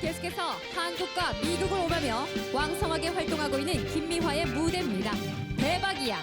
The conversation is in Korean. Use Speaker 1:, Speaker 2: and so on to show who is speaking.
Speaker 1: 계속해서 한국과 미국을 오가며 왕성하게 활동하고 있는 김미화의 무대입니다. 대박이야.